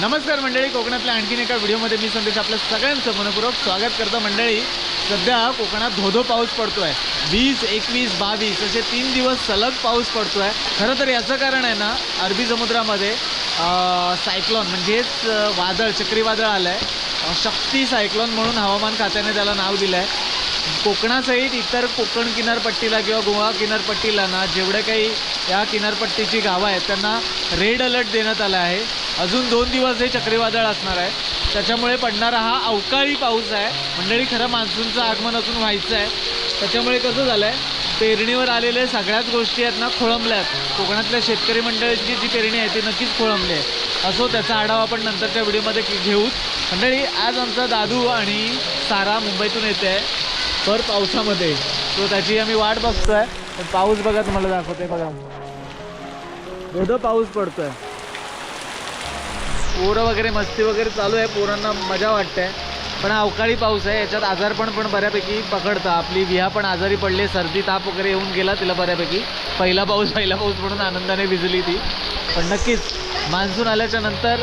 नमस्कार मंडळी कोकणातल्या आणखीन एका व्हिडिओमध्ये मी संदेश आपल्या सगळ्यांचं मनपूर्वक स्वागत करतो. मंडळी सध्या कोकणात धोधो पाऊस पडतो आहे वीस एकवीस बावीस असे तीन दिवस सलग पाऊस पडतो आहे खरं तर याचं कारण आहे ना अरबी समुद्रामध्ये सायक्लॉन म्हणजेच वादळ चक्रीवादळ आलं आहे शक्ती सायक्लॉन म्हणून हवामान खात्याने त्याला नाव दिलं आहे कोकणासहित इतर कोकण किनारपट्टीला किंवा गोवा किनारपट्टीला ना जेवढे काही या किनारपट्टीची गावं आहेत त्यांना रेड अलर्ट देण्यात आला आहे. अजून दोन दिवस हे चक्रीवादळ असणार आहे. त्याच्यामुळे पडणारा हा अवकाळी पाऊस आहे. मंडळी खरं मान्सूनचं आगमन अजून व्हायचं आहे त्याच्यामुळे कसं झालं आहे पेरणीवर आलेल्या सगळ्याच गोष्टी आहेत ना खोळंबल्यात आहेत. कोकणातल्या शेतकरी मंडळींची जी पेरणी आहे ती नक्कीच खोळंबली आहे. असो त्याचा आढावा आपण नंतरच्या व्हिडिओमध्ये घेऊ घेऊच मंडळी आज आमचा दादू आणि सारा मुंबईतून येते आहे भर पावसामध्ये. तो त्याची आम्ही वाट बघतोय. पण पाऊस बघा तुम्हाला दाखवते बघा. एवढं पाऊस पडतोय. पोरं वगैरे मस्ती वगैरे चालू आहे. पोरांना मजा वाटते. पण हा अवकाळी पाऊस आहे. याच्यात आजारपण पण बऱ्यापैकी पकडतं आपली विहा पण आजारी पडले. सर्दी ताप वगैरे येऊन गेला तिला बऱ्यापैकी. पहिला पाऊस पहिला पाऊस म्हणून आनंदाने भिजली ती. पण नक्कीच मान्सून आल्याच्यानंतर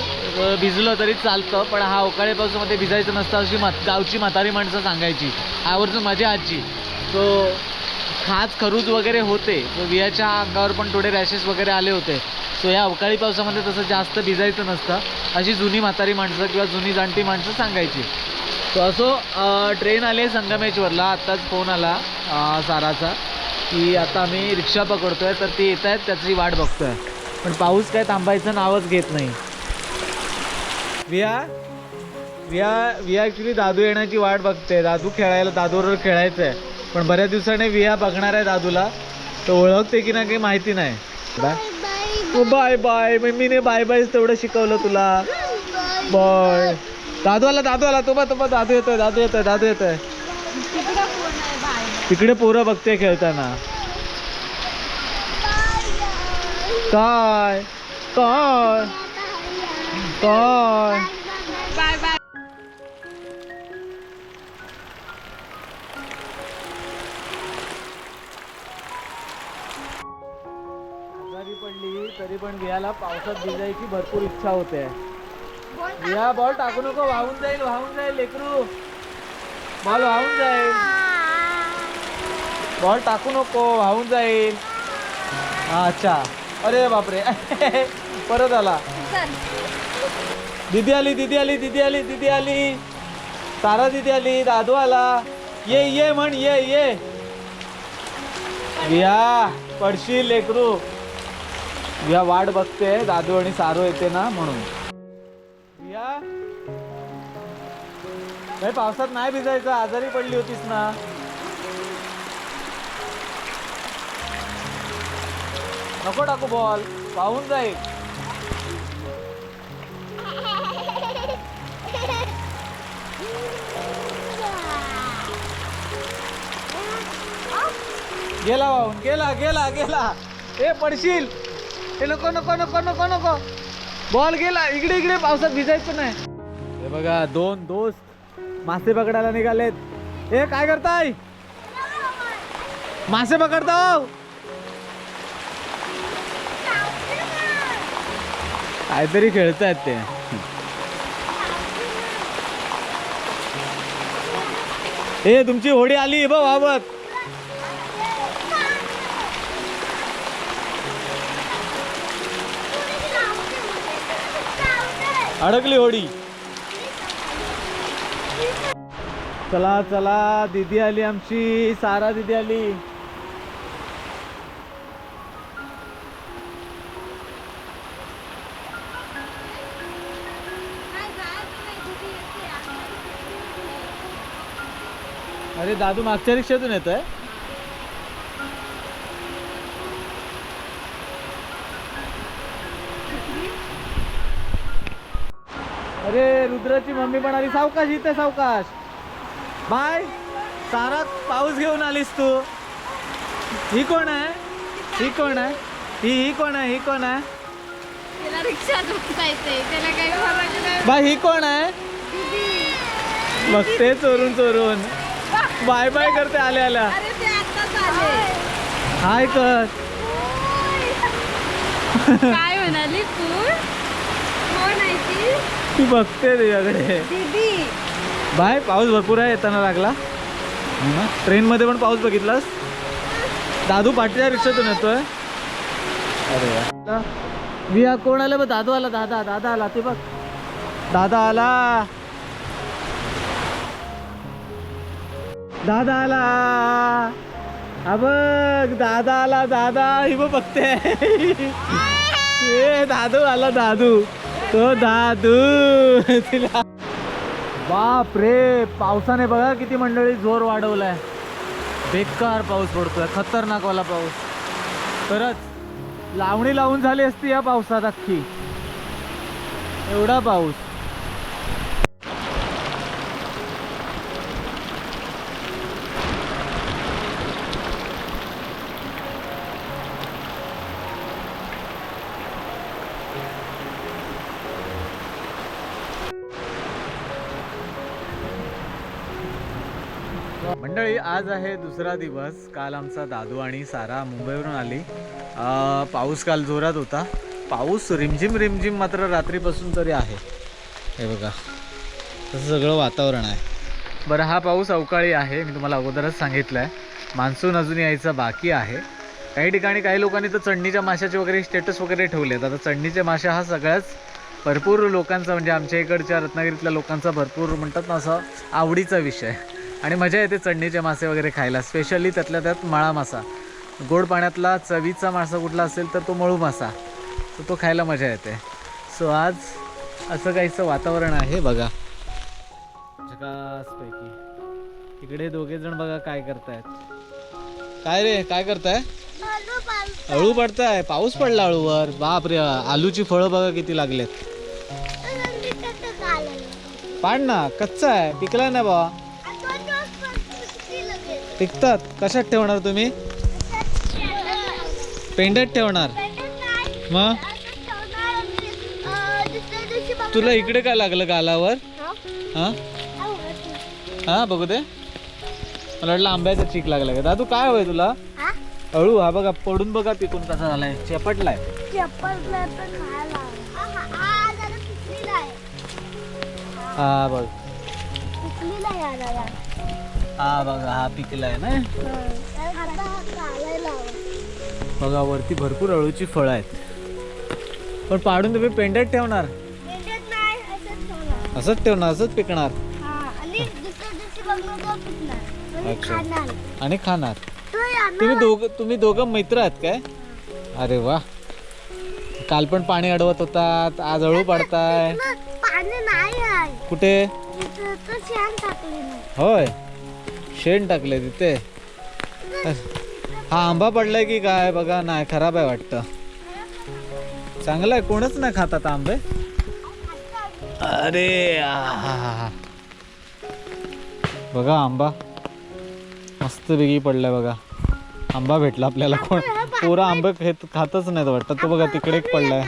भिजलं तरी चालतं. पण हा अवकाळी पावसामध्ये भिजायचं नसतं अशी मात गावची म्हातारी माणसं सांगायची. आवर्जून माझी आजी. तो खाज खरूज वगैरे होते. तो वियाच्या अंगावर पण थोडे रॅशेस वगैरे आले होते. सो या अवकाळी पावसामध्ये तसं जास्त भिजायचं नसतं. अशी जुनी म्हातारी माणसं किंवा जुनी जाणती माणसं सांगायची. तो असो ट्रेन आली संगमेश्वरला. आत्ताच फोन आला साराचा की आता आम्ही रिक्षा पकडतो आहे तर ते येत आहेत त्याची वाट बघतोय. पण पाऊस काय थांबायचं नावच घेत नाही. विया विया विया ॲक्च्युली दादू येण्याची वाट बघते. दादू खेळायला दादूवर खेळायचं आहे पण बऱ्याच दिवसाने विया बघणार आहे दादूला. तो ओळखते की ना काही माहिती नाही. बाय बाय बाय मम्मीने बाय बाय तेवढं शिकवलं तुला. बाय. दादू आला दादू आला तो बा तो बा दादू येतोय दादू येतोय दादू येतोय. तिकडे पोरं बघते खेळताना. काय? काय? काय? पडली तरी पण वियाला पावसात भिजायची भरपूर इच्छा होते. विया बॉल टाकू नको वाहून जाईल वाहून जाईल लेकरू. बॉल वाहून जाईल. बॉल टाकू नको वाहून जाईल. अच्छा. अरे बापरे. परत आला. दीदी आली दीदी आली दीदी आली दीदी आली. सारा दीदी आली दादू आला. ये ये म्हण ये ये. विया पडशील लेकरू. या वाट बघते दादू आणि सारो येते ना म्हणून. या. नाही पावसात नाही भिजायचं आजारी पडली होतीस ना. नको टाकू बॉल पाहून जाईल. गेला वाहून गेला गेला गेला. ए पडशील. हे नको नको नको नको नको. बॉल गेला. इकडे इकडे. पावसात भिजायचं नाही. हे बघा दोन दोस्त मासे पकडायला निघालेत. ए काय करताय? मासे पकडता हो. काहीतरी खेळतायत ते. ए तुमची होडी आली. बाबत अडकली होडी. चला चला दीदी आली आमची सारा दीदी आली. अरे दादू मागच्या रिक्षातून येत आहे अरे रुद्राची मम्मी पण आली सावकाश इथे सावकाश. बाय सारा पाऊस घेऊन आलीस तू. ही कोण आहे? ही कोण आहे? ही ही कोण आहे? ही कोण आहे? बाय ही कोण आहे? बघते चोरून चोरून. बाय बाय करते आल्या आल्या. ते आले. हाय कर. काय म्हणाली तू? ती बघते तुझ्याकडे बाय पाऊस भरपूर आहे येताना लागला. ट्रेन मध्ये पण पाऊस बघितलास? दादू पाटीच्या रिक्षातून येतोय. अरे वा. मी हा कोण आला बघ? दादू आला दादा दादा आला ते बघ. दादा आला. दादा आला. हा बघ दादा आला दादा. ही बघ बघते. दादू आला दादू. तो दादू. तिला बाप रे पावसाने बघा किती मंडळी जोर वाढवलाय. बेकार पाऊस पडतोय खतरनाक वाला पाऊस. खरंच लावणी लावून झाली असती या पावसात अख्खी. एवढा पाऊस. मंडळी आज आहे दुसरा दिवस. काल आमचा दादू आणि सारा मुंबईवरून आली. पाऊस काल जोरात होता. पाऊस रिमझिम रिमझिम मात्र रात्रीपासून तरी आहे. हे बघा तसं सगळं वातावरण आहे. बरं हा पाऊस अवकाळी आहे मी तुम्हाला अगोदरच सांगितलं आहे मान्सून अजून यायचा बाकी आहे. काही ठिकाणी काही लोकांनी तर चढणीच्या माशाचे वगैरे स्टेटस वगैरे ठेवलेत. आता चढणीचे माशा हा सगळ्याच भरपूर लोकांचा म्हणजे आमच्या इकडच्या रत्नागिरीतल्या लोकांचा भरपूर म्हणतात ना असा आवडीचा विषय. आणि मजा येते चढणीचे मासे वगैरे खायला स्पेशली त्यातल्या त्यात मळा मासा. गोड पाण्यातला चवीचा मासा कुठला असेल तर तो मळू मासा. तर तो खायला मजा येते. सो आज असं काहीचं वातावरण आहे बघा. झकासपैकी. इकडे दोघे जण बघा काय करतायत. काय रे काय करताय? अळू पडताय. पाऊस पडला अळूवर. बाप रे आलूची फळं बघा किती लागलेत. पाड ना कच्चा आहे. पिकला ना बा पिकतात. कशात ठेवणार तुम्ही? पेंड्यात ठेवणार. मग? तुला इकडे काय लागलं गालावर? हा? हा? बघू दे. मला वाटलं आंब्याचा चीक लागला का? दादू काय हवंय तुला? अळू हा बघा पडून बघा पिकून कसा झालाय. चेपटलाय. हा बघ. हा बघा हा पिकलाय ना? बघा वरती भरपूर अळूची फळं आहेत. पण पाडून तुम्ही पेंड्यात ठेवणार? असंच ठेवणार असंच पिकणार? अच्छा. आणि खाणार? तुम्ही दोघं तुम्ही दोघं मित्र आहात काय? अरे वा. काल पण पाणी अडवत होतात आज अळू पाडताय. कुठे? होय. शेण टाकले तिथे. हा आंबा पडलाय की काय बघा नाही खराब आहे वाटतं. चांगला आहे कोणच नाही खातात आंबे. अरे बघा आंबा. मस्त बेगी पडलाय बघा. आंबा भेटला आपल्याला कोण? पोरं आंबे खेत खातच नाहीत वाटतं. तो बघा तिकडे एक पडलाय.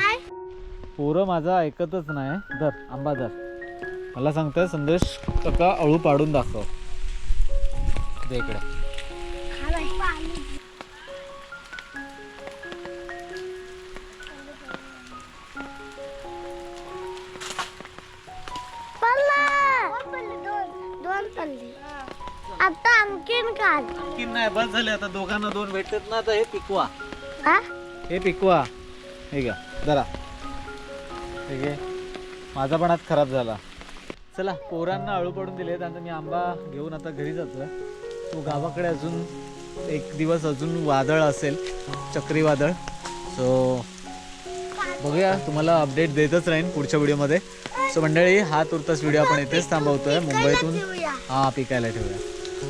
पोरं माझा ऐकतच नाही. धर आंबा धर. मला सांगताय संदेश काका अळू पाडून दाखव. दे इकडे. दोन पल्ली. आता आणखीन काढ की नाही बस झाले आता. दोघांना दोन भेटतात ना आता हे पिकवा. हा? हे पिकवा. हे घ्या जरा हे घे. माझा पण आज खराब झाला. चला पोरांना अळू पडून दिले त्यांचा मी आंबा घेऊन आता घरी जातोय. तो गावाकडे अजून एक दिवस अजून वादळ असेल चक्रीवादळ. सो बघूया तुम्हाला अपडेट देतच राहीन पुढच्या व्हिडिओमध्ये सो मंडळी हा तुर्तास व्हिडिओ आपण इथेच आहे मुंबईतून हा पिकायला ठेवूया.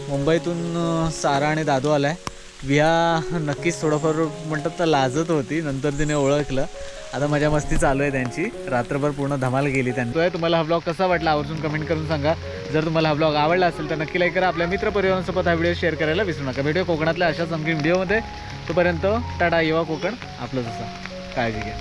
मुंबईतून सारा आणि दादू आला आहे विया नक्कीच थोडंफार म्हणतात तर लाजत होती. नंतर तिने ओळखलं. आता मजा मस्ती चालू आहे त्यांची. रात्रभर पूर्ण धमाल गेली त्यांनी. तुम्हाला हा ब्लॉग कसा वाटला? आवर्जून कमेंट करून सांगा. जर तुम्हाला हा ब्लॉग आवडला असेल तर नक्की लाईक करा. आपल्या मित्रपरिवारांसोबत हा व्हिडिओ शेअर करायला विसरू नका. व्हिडिओ कोकणातल्या अशाच आणखी व्हिडिओमध्ये तोपर्यंत टाटा येवा कोकण. आपलं जसं काळजी घ्या.